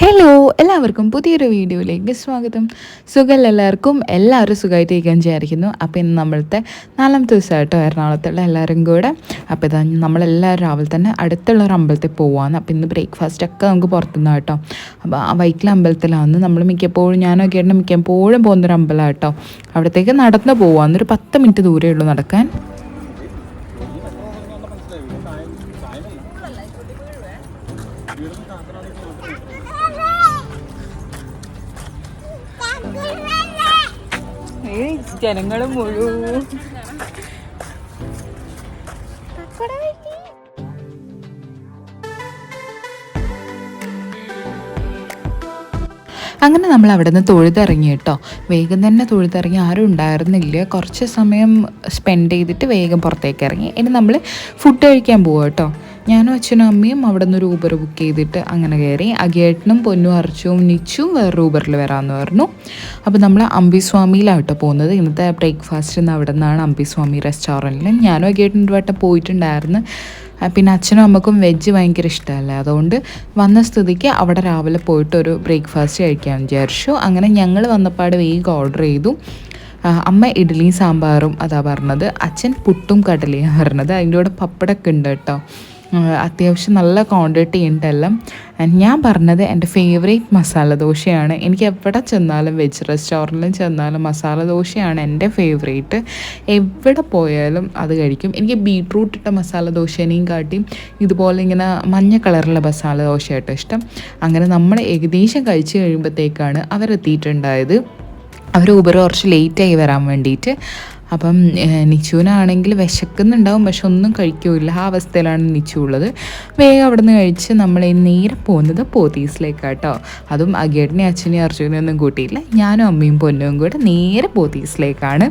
Hello എല്ലാവർക്കും പുതിയൊരു വീഡിയോയിലേക്ക് സ്വാഗതം. സുഖം എല്ലാവർക്കും എല്ലാവരും സുഖമായിട്ടിരിക്കാൻ വിചാരിക്കുന്നു. അപ്പോൾ ഇന്ന് നമ്മളത്തെ നാലാമത്തെ ദിവസമായിട്ടോ എറണാകുളത്തുള്ള എല്ലാവരും കൂടെ. അപ്പോൾ ഇതാ നമ്മളെല്ലാവരും രാവിലെ തന്നെ അടുത്തുള്ള ഒരു അമ്പലത്തിൽ പോവാന്ന്. അപ്പോൾ ഇന്ന് ബ്രേക്ക്ഫാസ്റ്റ് ഒക്കെ നമുക്ക് പുറത്തുനിന്ന് കേട്ടോ. അപ്പോൾ ആ വൈക്കിലെ അമ്പലത്തിലാണ് നമ്മൾ മിക്കപ്പോഴും ഞാനൊക്കെ ആയിട്ട് മിക്കപ്പോഴും പോകുന്നൊരു അമ്പലമാണ് കേട്ടോ അവിടത്തേക്ക് നടന്ന് പോവാന്ന് ഒരു പത്ത് മിനിറ്റ് ദൂരമേ ഉള്ളൂ നടക്കാൻ. ജനങ്ങൾ മുഴുവൻ അങ്ങനെ നമ്മൾ അവിടെ നിന്ന് തൊഴുതിറങ്ങി കേട്ടോ. വേഗം തന്നെ തൊഴുതിറങ്ങി. ആരും ഉണ്ടായിരുന്നില്ല. കുറച്ച് സമയം സ്പെൻഡ് ചെയ്തിട്ട് വേഗം പുറത്തേക്ക് ഇറങ്ങി. ഇനി നമ്മൾ ഫുഡ് കഴിക്കാൻ പോവാം കേട്ടോ. ഞാനും അച്ഛനും അമ്മയും അവിടെ നിന്ന് ഒരു ഊബർ ബുക്ക് ചെയ്തിട്ട് അങ്ങനെ കയറി. അഗേട്ടനും പൊന്നും അറിച്ചും നിച്ചും വേറെ ഊബറിൽ വരാമെന്ന് പറഞ്ഞു. അപ്പോൾ നമ്മൾ അമ്പിസ്വാമിയിലാണ് കേട്ടോ പോകുന്നത്. ഇന്നത്തെ ബ്രേക്ക്ഫാസ്റ്റ് ഇന്ന് അവിടെ നിന്നാണ് അമ്പിസ്വാമി റെസ്റ്റോറന്റിൽ ഞാനും അഗേട്ടൻ ഒരു വട്ടം പോയിട്ടുണ്ടായിരുന്നു. പിന്നെ അച്ഛനും അമ്മക്കും വെജ് ഭയങ്കര ഇഷ്ടമല്ല? അതുകൊണ്ട് വന്ന സ്ഥിതിക്ക് അവിടെ രാവിലെ പോയിട്ട് ഒരു ബ്രേക്ക്ഫാസ്റ്റ് കഴിക്കാൻ വിചാരിച്ചു. അങ്ങനെ ഞങ്ങൾ വന്നപ്പാട് വേഗം ഓർഡർ ചെയ്തു. അമ്മ ഇഡ്ഡലിയും സാമ്പാറും അതാ പറഞ്ഞത്. അച്ഛൻ പുട്ടും കടലയും പറഞ്ഞത് അതിന്റെ കൂടെ പപ്പടമൊക്കെ ഉണ്ട് കേട്ടോ. അത്യാവശ്യം നല്ല ക്വാണ്ടിറ്റി ഉണ്ടെല്ലാം. ആൻഡ് ഞാൻ പറഞ്ഞത് എന്റെ ഫേവറേറ്റ് മസാല ദോശയാണ്. എനിക്ക് എവിടെ ചെന്നാലും വെജ് റെസ്റ്റോറന്റിലും ചെന്നാലും മസാല ദോശയാണ് എന്റെ ഫേവറേറ്റ് എവിടെ പോയാലും അത് കഴിക്കും. എനിക്ക് ബീട്രൂട്ട് ഇട്ട മസാല ദോശേനെയും കാട്ടി ഇതുപോലെ ഇങ്ങനെ മഞ്ഞ കളറുള്ള മസാല ദോശയായിട്ട് ഇഷ്ടം. അങ്ങനെ നമ്മൾ ഏകദേശം കഴിച്ച് കഴിയുമ്പോഴത്തേക്കാണ് അവരെത്തിയിട്ടുണ്ടായത്. അവർ ഊബർ കുറച്ച് ആയി വരാൻ വേണ്ടിയിട്ട്. അപ്പം നിച്ചുവിനാണെങ്കിൽ വിശക്കുന്നുണ്ടാവും പക്ഷെ ഒന്നും കഴിക്കൂല ആ അവസ്ഥയിലാണ് നിച്ചു ഉള്ളത്. വേഗം അവിടെ നിന്ന് കഴിച്ച് നമ്മൾ നേരെ പോകുന്നത് പോത്തീസിലേക്കാട്ടോ. അതും അഗേട്ടനെ അച്ഛനെയും അർജുനെ ഒന്നും കൂട്ടിയില്ല. ഞാനും അമ്മയും പൊന്നും കൂടെ നേരെ പോത്തീസിലേക്കാണ്.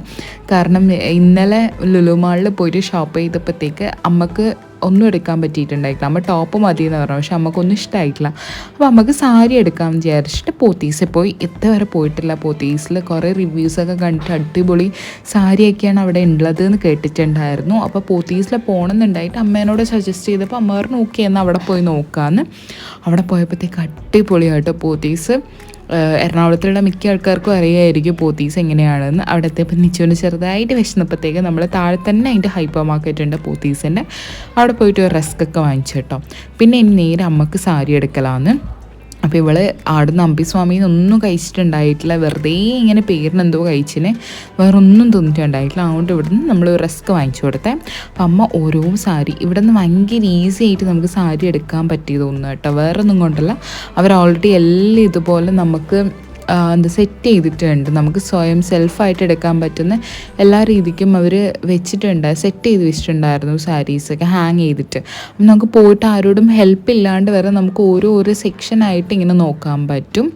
കാരണം ഇന്നലെ ലുലുമാളിൽ പോയിട്ട് ഷോപ്പ് ചെയ്തപ്പോഴത്തേക്ക് അമ്മയ്ക്ക് ഒന്നും എടുക്കാൻ പറ്റിയിട്ടുണ്ടായിട്ടില്ല. അമ്മ ടോപ്പ് മതി എന്ന് പറഞ്ഞു. പക്ഷെ അമ്മക്കൊന്നും ഇഷ്ടമായിട്ടില്ല അപ്പോൾ അമ്മയ്ക്ക് സാരി എടുക്കാമെന്ന് വിചാരിച്ചിട്ട് പോത്തീസിൽ പോയി. എത്ര വരെ പോയിട്ടില്ല. പോത്തീസിൽ കുറേ റിവ്യൂസൊക്കെ കണ്ടിട്ട് അടിപൊളി സാരിയൊക്കെയാണ് അവിടെ ഉള്ളത് എന്ന് കേട്ടിട്ടുണ്ടായിരുന്നു. അപ്പോൾ പോത്തീസിൽ പോകണമെന്നുണ്ടായിട്ട് അമ്മേനോട് സജസ്റ്റ് ചെയ്തപ്പോൾ അമ്മ പറഞ്ഞു ഓക്കെ എന്നാൽ അവിടെ പോയി നോക്കാമെന്ന് അവിടെ പോയപ്പോഴത്തേക്ക് അടിപൊളിയായിട്ട് പോത്തീസ്. എറണാകുളത്തുള്ള മിക്ക ആൾക്കാർക്കും അറിയായിരിക്കും പോത്തീസ് എങ്ങനെയാണെന്ന്. അവിടെ എത്തിയപ്പോൾ ചെറുതായിട്ട് വിശന്നപ്പോഴത്തേക്ക് നമ്മൾ താഴെ തന്നെ അതിന്റെ ഹൈപ്പർ മാർക്കറ്റ് ഉണ്ട് പോത്തീസിന്റെ. അവിടെ പോയിട്ട് ഒരു റസ്ക് ഒക്കെ വാങ്ങിച്ചു കേട്ടോ. പിന്നെ ഇനി നേരെ അമ്മയ്ക്ക് സാരി എടുക്കലാന്ന്. അപ്പോൾ ഇവൾ ആടുന്ന അമ്പിസ്വാമിയിൽ ഒന്നും കഴിച്ചിട്ടുണ്ടായിട്ടില്ല. വെറുതെ ഇങ്ങനെ പേരിന് എന്തോ കഴിച്ചിന്. വേറെ ഒന്നും തിന്നിട്ടുണ്ടായിട്ടില്ല. അതുകൊണ്ട് ഇവിടുന്ന് നമ്മൾ റിസ്ക് വാങ്ങിച്ചു കൊടുത്തേ. അപ്പം അമ്മ ഓരോ സാരി ഇവിടെ നിന്ന് ഭയങ്കര ഈസി ആയിട്ട് നമുക്ക് സാരി എടുക്കാൻ പറ്റിയതൊന്നും കേട്ടോ. വേറെ ഒന്നും കൊണ്ടല്ല. അവർ ഓൾറെഡി എല്ലാം ഇതുപോലെ നമുക്ക് എന്താ സെറ്റ് ചെയ്തിട്ടുണ്ട്. നമുക്ക് സ്വയം സെൽഫായിട്ട് എടുക്കാൻ പറ്റുന്ന എല്ലാ രീതിക്കും അവർ വെച്ചിട്ടുണ്ട്. സെറ്റ് ചെയ്ത് വെച്ചിട്ടുണ്ടായിരുന്നു സാരീസൊക്കെ ഹാങ് ചെയ്തിട്ട്. അപ്പം നമുക്ക് പോയിട്ട് ആരോടും ഹെൽപ്പ് ഇല്ലാണ്ട് വരെ നമുക്ക് ഓരോ ഓരോ സെക്ഷനായിട്ട് ഇങ്ങനെ നോക്കാൻ പറ്റും.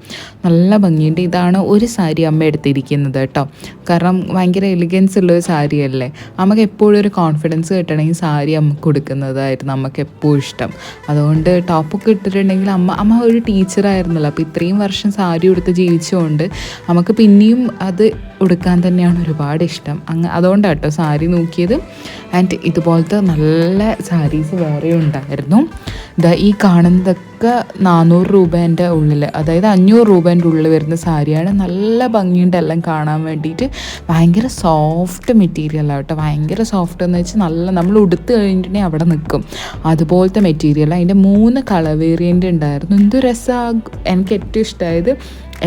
നല്ല ഭംഗിയുണ്ട്. ഇതാണ് ഒരു സാരി അമ്മ എടുത്തിരിക്കുന്നത് കേട്ടോ. കാരണം ഭയങ്കര എലിഗൻസ് ഉള്ളൊരു സാരിയല്ലേ നമുക്ക് എപ്പോഴും ഒരു കോൺഫിഡൻസ് കിട്ടണമെങ്കിൽ സാരി അമ്മയ്ക്ക് കൊടുക്കുന്നതായിരുന്നു നമുക്ക് എപ്പോഴും ഇഷ്ടം. അതുകൊണ്ട് ടോപ്പൊക്കെ ഇട്ടിട്ടുണ്ടെങ്കിൽ അമ്മ അമ്മ ഒരു ടീച്ചറായിരുന്നല്ലോ അപ്പോൾ ഇത്രയും വർഷം സാരി ഉടുത്ത് ജീവിച്ചുകൊണ്ട് നമുക്ക് പിന്നെയും അത് ഉടുക്കാൻ തന്നെയാണ് ഒരുപാട് ഇഷ്ടം. അങ്ങ് അതുകൊണ്ടാണ് കേട്ടോ സാരി നോക്കിയത്. ആൻഡ് ഇതുപോലത്തെ നല്ല സാരീസ് വേറെ ഉണ്ടായിരുന്നു. ഈ കാണുന്നതൊക്കെ നാനൂറ് രൂപേന്റെ ഉള്ളിൽ അതായത് അഞ്ഞൂറ് രൂപേന്റെ ഉള്ളിൽ വരുന്ന സാരിയാണ് നല്ല ഭംഗിയുണ്ട് എല്ലാം കാണാൻ വേണ്ടിയിട്ട്. ഭയങ്കര സോഫ്റ്റ് മെറ്റീരിയലാണ് കേട്ടോ. ഭയങ്കര സോഫ്റ്റ് എന്ന് വെച്ചാൽ നല്ല നമ്മൾ ഉടുത്ത് കഴിഞ്ഞിട്ടുണ്ടെങ്കിൽ അവിടെ നിൽക്കും. അതുപോലത്തെ മെറ്റീരിയൽ അതിന്റെ മൂന്ന് കളർ വേരിയന്റ് ഉണ്ടായിരുന്നു. എന്ത് രസമാണ് എനിക്ക് ഏറ്റവും ഇഷ്ടമായത്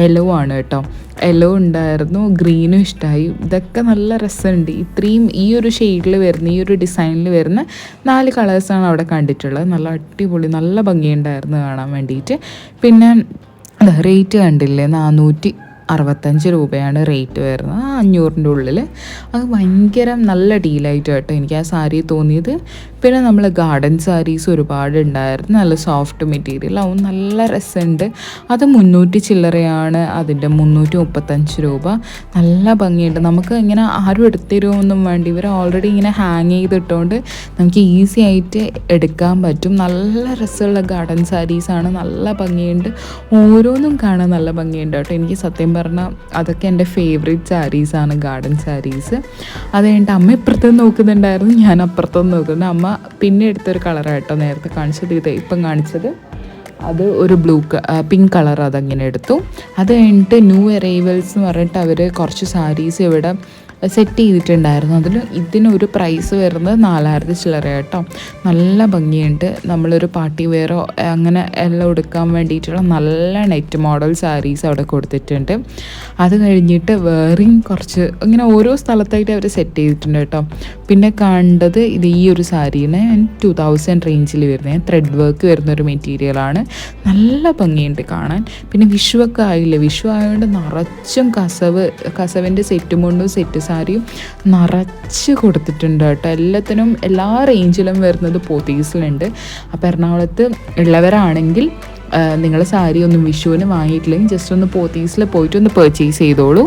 യെല്ലോ ആണ് കേട്ടോ. യെല്ലോ ഉണ്ടായിരുന്നു ഗ്രീനും ഇഷ്ടമായി ഇതൊക്കെ നല്ല രസമുണ്ട്. ഇത്രയും ഈ ഒരു ഷെയ്ഡിൽ വരുന്ന ഈ ഒരു ഡിസൈനിൽ വരുന്ന നാല് കളേഴ്സാണ് അവിടെ കണ്ടിട്ടുള്ളത്. നല്ല അടിപൊളി നല്ല ഭംഗിയുണ്ടായിരുന്നു കാണാൻ വേണ്ടിയിട്ട്. പിന്നെ റേറ്റ് കണ്ടില്ലേ? നാനൂറ്റി അറുപത്തഞ്ച് രൂപയാണ് റേറ്റ് വരുന്നത്. അഞ്ഞൂറിന്റെ ഉള്ളിൽ അത് ഭയങ്കര നല്ല ഡീലായിട്ട് കേട്ടോ എനിക്ക് ആ സാരി തോന്നിയത്. പിന്നെ നമ്മൾ ഗാർഡൻ സാരീസ് ഒരുപാട് ഉണ്ടായിരുന്നു. നല്ല സോഫ്റ്റ് മെറ്റീരിയൽ ആവും നല്ല രസമുണ്ട്. അത് മുന്നൂറ്റി ചില്ലറയാണ്. അതിന്റെ മുന്നൂറ്റി മുപ്പത്തഞ്ച് രൂപ. നല്ല ഭംഗിയുണ്ട്. നമുക്ക് ഇങ്ങനെ ആരും എടുത്തരുമൊന്നും വേണ്ട. ഇവർ ഓൾറെഡി ഇങ്ങനെ ഹാങ് ചെയ്തിട്ടുകൊണ്ട് നമുക്ക് ഈസി ആയിട്ട് എടുക്കാൻ പറ്റും. നല്ല രസമുള്ള ഗാർഡൻ സാരീസാണ് നല്ല ഭംഗിയുണ്ട്. ഓരോന്നും കാണാൻ നല്ല ഭംഗിയുണ്ട് കേട്ടോ. എനിക്ക് സത്യം പറഞ്ഞാൽ അതൊക്കെ എന്റെ ഫേവറേറ്റ് സാരീസാണ് ഗാർഡൻ സാരീസ് അത് കഴിഞ്ഞിട്ട് അമ്മ ഇപ്പുറത്തുനിന്ന് നോക്കുന്നുണ്ടായിരുന്നു. ഞാൻ അപ്പുറത്തുനിന്ന് നോക്കുന്നുണ്ട് അമ്മ പിന്നെ എടുത്തൊരു കളറാണ് നേരത്തെ കാണിച്ചത്. ഇത് ഇപ്പം കാണിച്ചത്. അത് ഒരു ബ്ലൂ പിങ്ക് കളർ അതങ്ങനെ എടുത്തു. അത് കഴിഞ്ഞിട്ട് ന്യൂ അറൈവൽസ് എന്ന് പറഞ്ഞിട്ട് അവർ കുറച്ച് സാരീസ് ഇവിടെ സെറ്റ് ചെയ്തിട്ടുണ്ടായിരുന്നു. അതിൽ ഇതിനൊരു പ്രൈസ് വരുന്നത് നാലായിരത്തി ചില്ലറ കേട്ടോ. നല്ല ഭംഗിയുണ്ട്. നമ്മളൊരു പാർട്ടി വെയറോ അങ്ങനെ എല്ലാം എടുക്കാൻ വേണ്ടിയിട്ടുള്ള നല്ല നെറ്റ് മോഡൽ സാരീസ് അവിടെ കൊടുത്തിട്ടുണ്ട്. അത് കഴിഞ്ഞിട്ട് വേറെയും കുറച്ച് ഇങ്ങനെ ഓരോ സ്ഥലത്തായിട്ട് അവർ സെറ്റ് ചെയ്തിട്ടുണ്ട് കേട്ടോ. പിന്നെ കണ്ടത് ഇത് ഈ ഒരു സാരീനെ ടു തൗസൻഡ് റേഞ്ചിൽ വരുന്നത് ത്രെഡ് വർക്ക് വരുന്ന ഒരു മെറ്റീരിയലാണ് നല്ല ഭംഗിയുണ്ട് കാണാൻ. പിന്നെ വിഷുവൊക്കെ ആയില്ലേ? വിഷു ആയതുകൊണ്ട് നിറച്ചും കസവ് കസവിന്റെ സെറ്റ് മുണ്ടും സെറ്റ് സാരിയും നിറച്ച് കൊടുത്തിട്ടുണ്ട് കേട്ടോ. എല്ലാത്തിനും എല്ലാ റേഞ്ചിലും വരുന്നത് പോത്തീസിലുണ്ട്. അപ്പോൾ എറണാകുളത്ത് ഉള്ളവരാണെങ്കിൽ നിങ്ങൾ സാരി ഒന്നും വിഷുവിന് വാങ്ങിയിട്ടില്ലെങ്കിൽ ജസ്റ്റ് ഒന്ന് പോത്തീസിൽ പോയിട്ട് ഒന്ന് പർച്ചേസ് ചെയ്തോളൂ.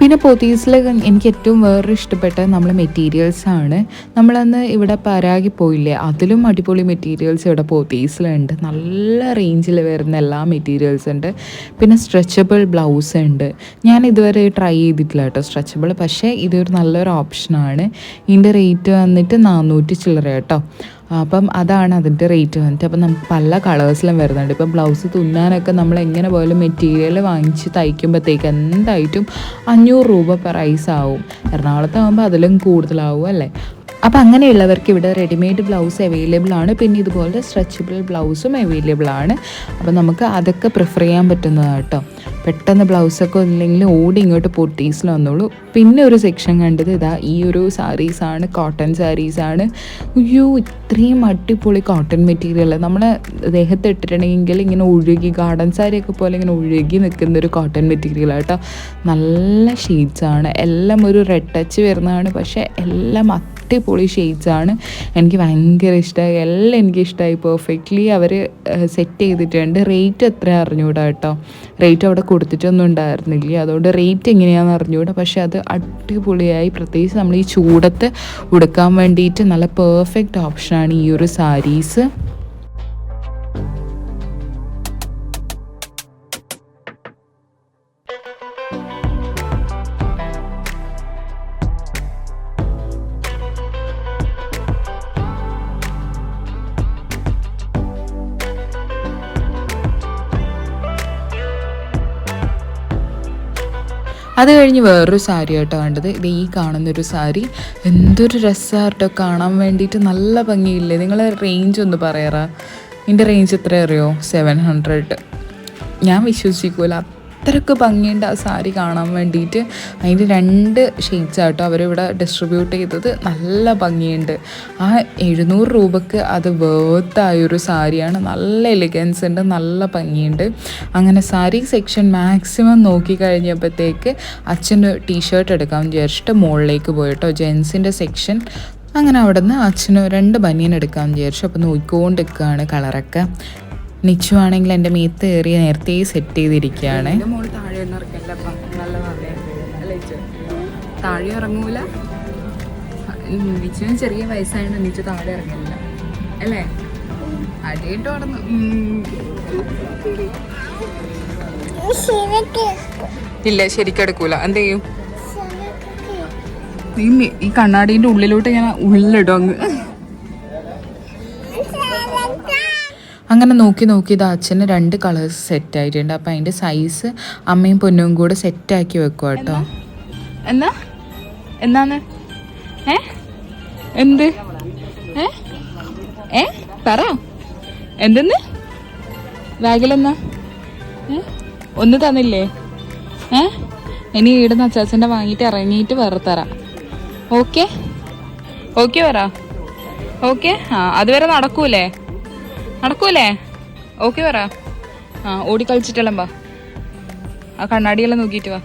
പിന്നെ പോത്തീസിൽ എനിക്ക് ഏറ്റവും വേറൊരു ഇഷ്ടപ്പെട്ട നമ്മൾ മെറ്റീരിയൽസ് ആണ്. നമ്മളന്ന് ഇവിടെ പരാഗി പോയില്ലേ അതിലും അടിപൊളി മെറ്റീരിയൽസ് ഇവിടെ പോത്തീസിലുണ്ട്. നല്ല റേഞ്ചിൽ വരുന്ന എല്ലാ മെറ്റീരിയൽസ് ഉണ്ട്. പിന്നെ സ്ട്രെച്ചബിൾ ബ്ലൗസ് ഉണ്ട്. ഞാൻ ഇതുവരെ ട്രൈ ചെയ്തിട്ടില്ല കേട്ടോ സ്ട്രെച്ചബിൾ പക്ഷേ ഇതൊരു നല്ലൊരു ഓപ്ഷനാണ് ഇതിന്റെ റേറ്റ് വന്നിട്ട് നാനൂറ്റി ചില്ലറ കേട്ടോ. അപ്പം അതാണ് അതിന്റെ റേറ്റ് വന്നിട്ട്. അപ്പം നമുക്ക് പല കളേഴ്സിലും വരുന്നുണ്ട്. ഇപ്പം ബ്ലൗസ് തുന്നാനൊക്കെ നമ്മൾ എങ്ങനെ പോയാലും മെറ്റീരിയൽ വാങ്ങിച്ച് തയ്ക്കുമ്പോഴത്തേക്ക് എന്തായിട്ടും അഞ്ഞൂറ് രൂപ പ്രൈസ് ആവും. എറണാകുളത്താകുമ്പോൾ അതിലും കൂടുതലാവും അല്ലേ? അപ്പോൾ അങ്ങനെയുള്ളവർക്ക് ഇവിടെ റെഡിമെയ്ഡ് ബ്ലൗസ് അവൈലബിൾ ആണ്. പിന്നെ ഇതുപോലെ സ്ട്രെച്ചബിൾ ബ്ലൗസും അവൈലബിൾ ആണ്. അപ്പോൾ നമുക്ക് അതൊക്കെ പ്രിഫർ ചെയ്യാൻ പറ്റുന്നതാണ് കേട്ടോ. പെട്ടെന്ന് ബ്ലൗസൊക്കെ ഇല്ലെങ്കിൽ ഓടി ഇങ്ങോട്ട് പൊട്ടീസിൽ വന്നോളൂ. പിന്നെ ഒരു സെക്ഷൻ കണ്ടത് ഇതാ ഈ ഒരു സാരീസാണ് കോട്ടൺ സാരീസാണ് അയ്യോ ഇത്രയും അടിപൊളി കോട്ടൺ മെറ്റീരിയൽ നമ്മളെ ദേഹത്ത് ഇട്ടിട്ടുണ്ടെങ്കിൽ ഇങ്ങനെ ഒഴുകി ഗാർഡൻ സാരിയൊക്കെ പോലെ ഇങ്ങനെ ഒഴുകി നിൽക്കുന്ന ഒരു കോട്ടൺ മെറ്റീരിയൽ കേട്ടോ. നല്ല ഷെയ്ഡ്സാണ് എല്ലാം ഒരു റെഡ് ടച്ച് വരുന്നതാണ്. പക്ഷേ എല്ലാം അടിപൊളി ഷെയ്ഡ്സാണ് എനിക്ക് ഭയങ്കര ഇഷ്ടമായി എല്ലാം എനിക്ക് ഇഷ്ടമായി പെർഫെക്റ്റ്ലി അവർ സെറ്റ് ചെയ്തിട്ടുണ്ട്. റേറ്റ് എത്ര അറിഞ്ഞൂടാ കേട്ടോ. റേറ്റ് അവിടെ കൊടുത്തിട്ടൊന്നും ഉണ്ടായിരുന്നില്ല. അതുകൊണ്ട് റേറ്റ് എങ്ങനെയാണെന്ന് അറിഞ്ഞുകൂടാ പക്ഷേ അത് അടിപൊളിയായി. പ്രത്യേകിച്ച് നമ്മൾ ഈ ചൂടത്ത് ഉടുക്കാൻ വേണ്ടിയിട്ട് നല്ല പെർഫെക്റ്റ് ഓപ്ഷനാണ് ഈ ഒരു സാരീസ് അത് കഴിഞ്ഞ് വേറൊരു സാരി കേട്ടോ കണ്ടത്. ഇത് ഈ കാണുന്നൊരു സാരി. എന്തൊരു രസമാണ് കേട്ടോ. കാണാൻ വേണ്ടിയിട്ട് നല്ല ഭംഗിയില്ലേ? നിങ്ങൾ റേഞ്ച് ഒന്ന് പറയാറാ. ഇതിന്റെ റേഞ്ച് എത്ര അറിയോ? സെവൻ ഹൺഡ്രഡ് ഞാൻ വിശ്വസിക്കൂല. അത്രയ്ക്ക് ഭംഗിയുണ്ട് ആ സാരി കാണാൻ വേണ്ടിയിട്ട്. അതിന്റെ രണ്ട് ഷെയ്ഡ്സ് ആട്ടോ അവരിവിടെ ഡിസ്ട്രിബ്യൂട്ട് ചെയ്തത്. നല്ല ഭംഗിയുണ്ട്. ആ എഴുന്നൂറ് രൂപക്ക് അത് വേർത്തായൊരു സാരിയാണ്. നല്ല എലിഗൻസ് ഉണ്ട് നല്ല ഭംഗിയുണ്ട്. അങ്ങനെ സാരി സെക്ഷൻ മാക്സിമം നോക്കി കഴിഞ്ഞപ്പോഴത്തേക്ക് അച്ഛന്റെ ടീഷർട്ട് എടുക്കാൻ വിചാരിച്ചിട്ട് മുകളിലേക്ക് പോയിട്ടോ. ജെൻസിന്റെ സെക്ഷൻ അങ്ങനെ അവിടെ നിന്ന് അച്ഛനും രണ്ട് ബനിയൻ എടുക്കാമെന്ന് വിചാരിച്ചു. അപ്പോൾ നോക്കിക്കൊണ്ടിരിക്കുകയാണ് കളറൊക്കെ നിച്ചു ആണെങ്കിൽ എന്റെ മീത്ത് കയറി നേരത്തെ സെറ്റ് ചെയ്തിരിക്കുകയാണ്. താഴെ ഇറങ്ങൂല. ചെറിയ വയസ്സായതുകൊണ്ട് താഴെ ഇറങ്ങില്ല അല്ലേ? ഇല്ല ശരിക്കും എന്ത് ചെയ്യും? ഈ കണ്ണാടിന്റെ ഉള്ളിലോട്ട് ഞാൻ ഉള്ളിലിടും അങ്ങ്. അങ്ങനെ നോക്കി നോക്കി ഇത് അച്ഛന് രണ്ട് കളേഴ്സ് സെറ്റ് ആയിട്ടുണ്ട്. അപ്പം അതിന്റെ സൈസ് അമ്മയും പൊന്നും കൂടെ സെറ്റാക്കി വെക്കുക കേട്ടോ. എന്നാ? എന്നാന്ന്? ഏ? എന്ത്? ഏ? ഏ? പറ. എന്തെന്ന്? ബാഗിലെന്നാ ഒന്ന് തന്നില്ലേ? ഏ? ഇനി ഈടുന്ന അച്ചാച്ചന്റെ വാങ്ങിയിട്ട് ഇറങ്ങിയിട്ട് വേറെ തരാം. ഓക്കെ? ഓക്കെ പറ. ഓക്കെ? ആ അതുവരെ നടക്കൂലേ? നടക്കൂലേ? ഓക്കെ പറ. ആ ഓടി കളിച്ചിട്ടെല്ലാം വാ. ആ കണ്ണാടിയെല്ലാം നോക്കിയിട്ട് വാ.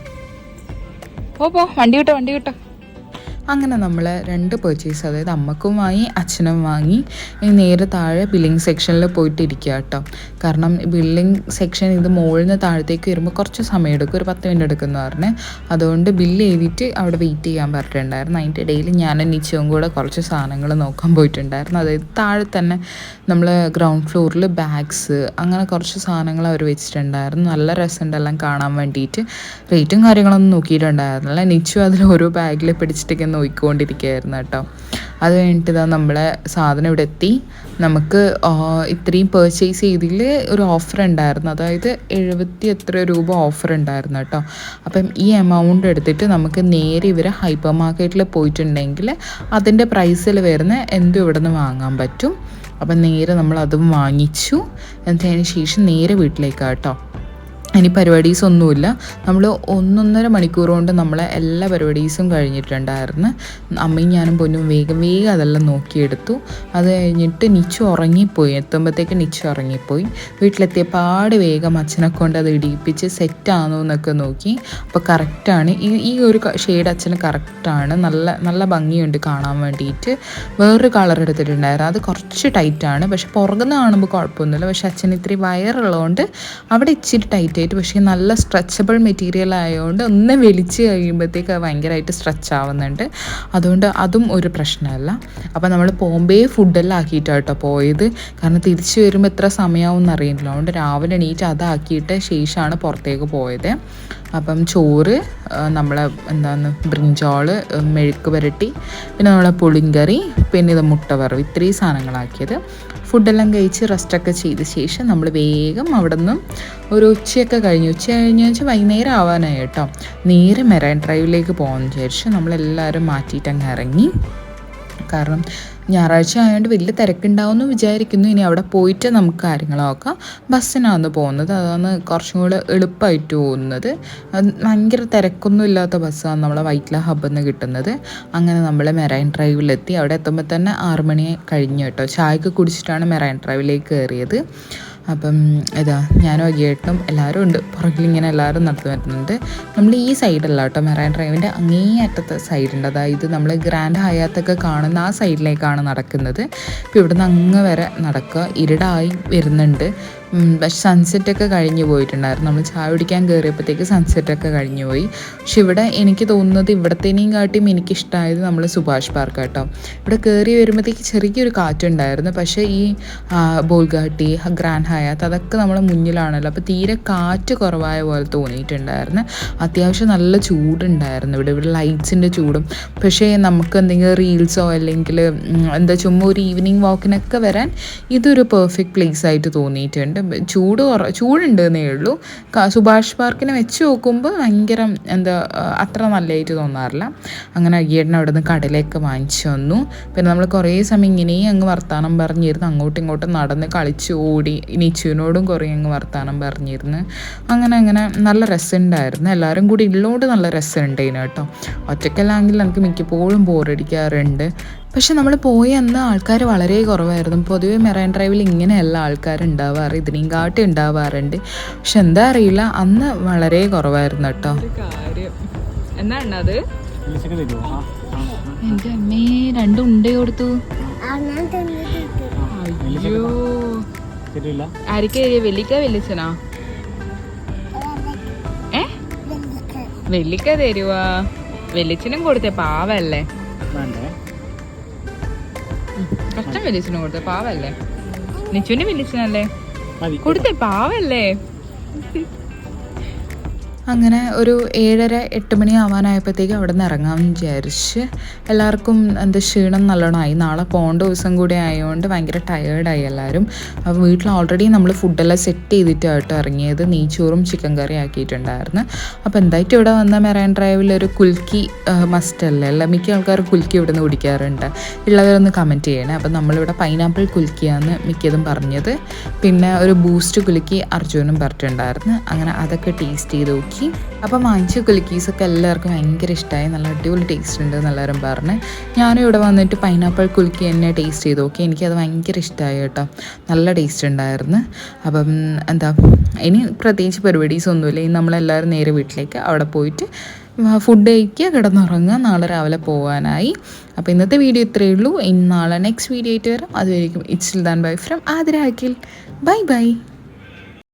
ഓ പോ. വണ്ടി കിട്ടോ വണ്ടി കിട്ടോ അങ്ങനെ നമ്മൾ രണ്ട് പർച്ചേസ് അതായത് അമ്മക്കും വാങ്ങി അച്ഛനും വാങ്ങി നേരെ താഴെ ബില്ലിംഗ് സെക്ഷനിൽ പോയിട്ട് ഇരിക്കുക കേട്ടോ കാരണം ബില്ലിംഗ് സെക്ഷൻ ഇത് മുകളിൽ നിന്ന് താഴത്തേക്ക് വരുമ്പോൾ കുറച്ച് സമയം എടുക്കും. ഒരു പത്ത് മിനിറ്റ് എടുക്കുന്നു പറഞ്ഞ്. അതുകൊണ്ട് ബില്ല് എഴുതിയിട്ട് അവിടെ വെയിറ്റ് ചെയ്യാൻ പറഞ്ഞിട്ടുണ്ടായിരുന്നു. അതിന്റെ ഇടയിൽ ഞാനും നിച്ചവും കൂടെ കുറച്ച് സാധനങ്ങൾ നോക്കാൻ പോയിട്ടുണ്ടായിരുന്നു. അതായത് താഴെ തന്നെ നമ്മൾ ഗ്രൗണ്ട് ഫ്ലോറിൽ ബാഗ്സ് അങ്ങനെ കുറച്ച് സാധനങ്ങൾ അവർ വെച്ചിട്ടുണ്ടായിരുന്നു. നല്ല രസമുണ്ട് എല്ലാം കാണാൻ വേണ്ടിയിട്ട്. റേറ്റും കാര്യങ്ങളൊന്നും നോക്കിയിട്ടുണ്ടായിരുന്നില്ല. നിച്ചു അതിൽ ഓരോ ബാഗിൽ പിടിച്ചിട്ടൊക്കെ നോക്കിക്കൊണ്ടിരിക്കുകയായിരുന്നു കേട്ടോ. അത് കഴിഞ്ഞിട്ട് ഇതാ നമ്മളെ സാധനം ഇവിടെ എത്തി. നമുക്ക് ഇത്രയും പേർച്ചേസ് ചെയ്തതിൽ ഒരു ഓഫർ ഉണ്ടായിരുന്നു. അതായത് എഴുപത്തി എത്ര രൂപ ഓഫർ ഉണ്ടായിരുന്നു കേട്ടോ. അപ്പം ഈ എമൗണ്ട് എടുത്തിട്ട് നമുക്ക് നേരെ ഇവരെ ഹൈപ്പർ മാർക്കറ്റിൽ പോയിട്ടുണ്ടെങ്കിൽ അതിന്റെ പ്രൈസിൽ വരുന്ന എന്തും ഇവിടെ നിന്ന് വാങ്ങാൻ പറ്റും. അപ്പം നേരെ നമ്മൾ അതും വാങ്ങിച്ചു. എന്നതിന് ശേഷം നേരെ വീട്ടിലേക്കാട്ടോ കേട്ടോ. ഇനി പരിപാടീസ് ഒന്നുമില്ല നമ്മൾ ഒന്നൊന്നര മണിക്കൂർ കൊണ്ട് നമ്മളെ എല്ലാ പരിപാടീസും കഴിഞ്ഞിട്ടുണ്ടായിരുന്നു. അമ്മയും ഞാനും പൊന്നും വേഗം വേഗം അതെല്ലാം നോക്കിയെടുത്തു. അത് കഴിഞ്ഞിട്ട് നിച്ചു ഉറങ്ങിപ്പോയി. എത്തുമ്പോഴത്തേക്ക് നിച്ചു ഉറങ്ങിപ്പോയി. വീട്ടിലെത്തിയ പാട് വേഗം അച്ഛനെ കൊണ്ട് അത് ഇടിയിപ്പിച്ച് സെറ്റാണോ എന്നൊക്കെ നോക്കി. അപ്പോൾ കറക്റ്റാണ്. ഈ ഈ ഒരു ഷെയ്ഡ് അച്ഛന് കറക്റ്റാണ്. നല്ല നല്ല ഭംഗിയുണ്ട് കാണാൻ വേണ്ടിയിട്ട്. വേറൊരു കളർ എടുത്തിട്ടുണ്ടായിരുന്നു. അത് കുറച്ച് ടൈറ്റാണ്. പക്ഷെ പുറകുന്ന കാണുമ്പോൾ കുഴപ്പമൊന്നുമില്ല. പക്ഷെ അച്ഛന് ഇത്തിരി വയറുള്ളതുകൊണ്ട് അവിടെ ഇച്ചിരി ടൈറ്റ് ആയിട്ട് പക്ഷേ നല്ല സ്ട്രെച്ചബിൾ മെറ്റീരിയൽ ആയതുകൊണ്ട് ഒന്ന് വലിച്ച് കഴിയുമ്പോഴത്തേക്ക് ഭയങ്കരമായിട്ട് സ്ട്രെച്ച് ആവുന്നുണ്ട്. അതുകൊണ്ട് അതും ഒരു പ്രശ്നമല്ല. അപ്പോൾ നമ്മൾ ബോംബെ ഫുഡെല്ലാം ആക്കിയിട്ടാണ് കേട്ടോ പോയത്. കാരണം തിരിച്ചു വരുമ്പോൾ എത്ര സമയമാവും എന്നറിയില്ല അതുകൊണ്ട് രാവിലെ എണീറ്റ് അതാക്കിയിട്ട് ശേഷമാണ് പുറത്തേക്ക് പോയത്. അപ്പം ചോറ് നമ്മളെ എന്താണ് ബ്രിഞ്ചോൾ മെഴുക്ക് പുരട്ടി പിന്നെ നമ്മളെ പുളിങ്കറി പിന്നെ ഇത് മുട്ട വറവ്. ഇത്രയും സാധനങ്ങളാക്കിയത്. ഫുഡെല്ലാം കഴിച്ച് റെസ്റ്റൊക്കെ ചെയ്ത ശേഷം നമ്മൾ വേഗം അവിടെ നിന്നും ഒരു ഉച്ചയൊക്കെ കഴിഞ്ഞ് ഉച്ച കഴിഞ്ഞ് വെച്ചാൽ വൈകുന്നേരം ആവാനായി കേട്ടോ. നേരെ മെറൈൻ ഡ്രൈവിലേക്ക് പോകാമെന്ന് വിചാരിച്ചു നമ്മളെല്ലാവരും മാറ്റിയിട്ടങ്ങ് ഇറങ്ങി. കാരണം ഞായറാഴ്ച ആയതുകൊണ്ട് വലിയ തിരക്കുണ്ടാവുമെന്ന് വിചാരിക്കുന്നു. ഇനി അവിടെ പോയിട്ട് നമുക്ക് കാര്യങ്ങൾ നോക്കാം. ബസ്സിനാണ് പോകുന്നത്. അതാണ് കുറച്ചും കൂടെ എളുപ്പമായിട്ട് പോകുന്നത്. ഭയങ്കര തിരക്കൊന്നും ഇല്ലാത്ത ബസ്സാണ് നമ്മളെ വൈറ്റ്ല ഹബ്ബിൽ നിന്ന് കിട്ടുന്നത്. അങ്ങനെ നമ്മൾ മെറൈൻ ഡ്രൈവിലെത്തി. അവിടെ എത്തുമ്പോൾ തന്നെ ആറ് മണി കഴിഞ്ഞു കേട്ടോ. ചായക്ക് കുടിച്ചിട്ടാണ് മെറൈൻ ഡ്രൈവിലേക്ക് കയറിയത്. അപ്പം ഇതാ ഞാനും അഗിയേട്ടനും എല്ലാവരും ഉണ്ട്. പുറകിൽ ഇങ്ങനെ എല്ലാവരും നടന്നു വരുന്നുണ്ട്. നമ്മൾ ഈ സൈഡല്ല കേട്ടോ മെറൈൻ ഡ്രൈവിന്റെ അങ്ങേ അറ്റത്തെ സൈഡുണ്ട്. അതായത് നമ്മൾ ഗ്രാൻഡ് ഹയാത്തൊക്കെ കാണുന്ന ആ സൈഡിലേക്കാണ് നടക്കുന്നത്. ഇപ്പോൾ ഇവിടുന്ന് അങ്ങ് വരെ നടക്കുക. ഇരുടായി വരുന്നുണ്ട്. പക്ഷെ സൺസെറ്റൊക്കെ കഴിഞ്ഞു പോയിട്ടുണ്ടായിരുന്നു. നമ്മൾ ചായ കുടിക്കാൻ കയറിയപ്പോഴത്തേക്ക് സൺസെറ്റൊക്കെ കഴിഞ്ഞു പോയി. പക്ഷെ ഇവിടെ എനിക്ക് തോന്നുന്നത് ഇവിടത്തേനെയും കാട്ടിയും എനിക്കിഷ്ടമായത് നമ്മൾ സുഭാഷ് പാർക്ക് കേട്ടോ ഇവിടെ കയറി വരുമ്പോഴത്തേക്ക് ചെറിയൊരു കാറ്റുണ്ടായിരുന്നു. പക്ഷേ ഈ ബോൾഗാട്ടി ഗ്രാൻഡ് ഹയാത്ത് അതൊക്കെ നമ്മളെ മുന്നിലാണല്ലോ. അപ്പോൾ തീരെ കാറ്റ് കുറവായ പോലെ തോന്നിയിട്ടുണ്ടായിരുന്നു. അത്യാവശ്യം നല്ല ചൂടുണ്ടായിരുന്നു ഇവിടെ. ഇവിടെ ലൈറ്റ്സിന്റെ ചൂടും. പക്ഷേ നമുക്ക് എന്തെങ്കിലും റീൽസോ അല്ലെങ്കിൽ എന്താ ചുമ്മാ ഒരു ഈവനിങ് വാക്കിനൊക്കെ വരാൻ ഇതൊരു പെർഫെക്റ്റ് പ്ലേസ് ആയിട്ട് തോന്നിയിട്ടുണ്ട്. ചൂട് കുറ ചൂടുണ്ട് എന്നേ ഉള്ളൂ സുഭാഷ് പാർക്കിനെ വെച്ച് നോക്കുമ്പോൾ ഭയങ്കര എന്താ അത്ര നല്ലതായിട്ട് തോന്നാറില്ല. അങ്ങനെ അയ്യേട്ടൻ അവിടെ നിന്ന് കടലയൊക്കെ വാങ്ങിച്ചു വന്നു പിന്നെ നമ്മൾ കുറേ സമയം ഇങ്ങനെയും അങ്ങ് വർത്തമാനം പറഞ്ഞിരുന്നു. അങ്ങോട്ടും ഇങ്ങോട്ടും നടന്ന് കളിച്ച് ഓടി നിച്ചുവിനോടും കുറേ അങ്ങ് വർത്തമാനം പറഞ്ഞിരുന്നു. അങ്ങനെ അങ്ങനെ നല്ല രസമുണ്ടായിരുന്നു. എല്ലാവരും കൂടി ഉള്ളതുകൊണ്ട് നല്ല രസമുണ്ടായിരുന്നു കേട്ടോ ഒറ്റയ്ക്കല്ലാങ്കിൽ നമുക്ക് മിക്കപ്പോഴും ബോറടിക്കാറുണ്ട് പക്ഷെ നമ്മൾ പോയി അന്ന് ആൾക്കാർ വളരെ കുറവായിരുന്നു. പൊതുവെ മെറൈൻ ഡ്രൈവിൽ ഇങ്ങനെയല്ല ആൾക്കാർ ഉണ്ടാവാറ്. ഇതിനെയും കാട്ടി ഉണ്ടാവാറുണ്ട്. പക്ഷെ എന്താ അറിയില്ല അന്ന് വളരെ കുറവായിരുന്നു കേട്ടോ. എന്താണ് അത്? എന്റെ അമ്മേ രണ്ടും ഉണ്ടേ കൊടുത്തു. അയ്യോ. ആരിക്കാ വെല്ലിക്ക വെല്ലിച്ചനാ ഏ? വെല്ലിക്ക തരുവാ. വെല്ലിച്ചനും കൊടുത്തേ പാവല്ലേ? വേണ്ടേ? കഷ്ടം വെല്ലിച്ചനും കൊടുത്തേ? പാവല്ലേ? നിച്ചുവിന് വെല്ലിച്ചനല്ലേ മതി. കൊടുത്തേ പാവല്ലേ? അങ്ങനെ ഒരു ഏഴര എട്ട് മണി ആവാനായപ്പോഴത്തേക്കും അവിടെ നിന്ന് ഇറങ്ങാമെന്ന് വിചാരിച്ച് എല്ലാവർക്കും എന്താ ക്ഷീണം നല്ലോണമായി നാളെ പോകേണ്ട ദിവസം കൂടി ആയതുകൊണ്ട് ഭയങ്കര ടയേർഡായി എല്ലാവരും. അപ്പോൾ വീട്ടിൽ ഓൾറെഡി നമ്മൾ ഫുഡെല്ലാം സെറ്റ് ചെയ്തിട്ടായിട്ട് ഇറങ്ങിയത്. നെയ്ച്ചോറും ചിക്കൻ കറി ആക്കിയിട്ടുണ്ടായിരുന്നു. അപ്പോൾ എന്തായിട്ട് ഇവിടെ വന്ന മെറൈൻ ഡ്രൈവിൽ ഒരു കുൽക്കി മസ്റ്റ് അല്ലേ? അല്ല മിക്ക ആൾക്കാർ കുൽക്കി ഇവിടെ നിന്ന് കുടിക്കാറുണ്ട് ഉള്ളവരൊന്ന് കമന്റ് ചെയ്യണേ. അപ്പോൾ നമ്മളിവിടെ പൈനാപ്പിൾ കുൽക്കിയാണ് മിക്കതും പറഞ്ഞത്. പിന്നെ ഒരു ബൂസ്റ്റ് കുലുക്കി അർജുനും പറഞ്ഞിട്ടുണ്ടായിരുന്നു. അങ്ങനെ അതൊക്കെ ടേസ്റ്റ് ചെയ്ത് നോക്കി അപ്പം വാങ്ങിച്ച കുലുക്കീസൊക്കെ എല്ലാവർക്കും ഭയങ്കര ഇഷ്ടമായി നല്ല അടിപൊളി ടേസ്റ്റ് ഉണ്ട് എന്നെല്ലാവരും പറഞ്ഞ്. ഞാനും ഇവിടെ വന്നിട്ട് പൈനാപ്പിൾ കുലുക്കി തന്നെ ടേസ്റ്റ് ചെയ്ത്. നോക്കി എനിക്കത് ഭയങ്കര ഇഷ്ടമായി കേട്ടോ. നല്ല ടേസ്റ്റ് ഉണ്ടായിരുന്നു. അപ്പം എന്താ ഇനി പ്രത്യേകിച്ച് പരിപാടീസ് ഒന്നുമില്ല. ഇനി നമ്മളെല്ലാവരും നേരെ വീട്ടിലേക്ക് അവിടെ പോയിട്ട് ഫുഡ് കഴിക്കുക കിടന്നുറങ്ങുക. നാളെ രാവിലെ പോകാനായി. അപ്പോൾ ഇന്നത്തെ വീഡിയോ ഇത്രയേ ഉള്ളൂ. ഇനി നാളെ നെക്സ്റ്റ് വീഡിയോ ആയിട്ട് വരാം. അതുവരെയും it's than bye from Athira bye bye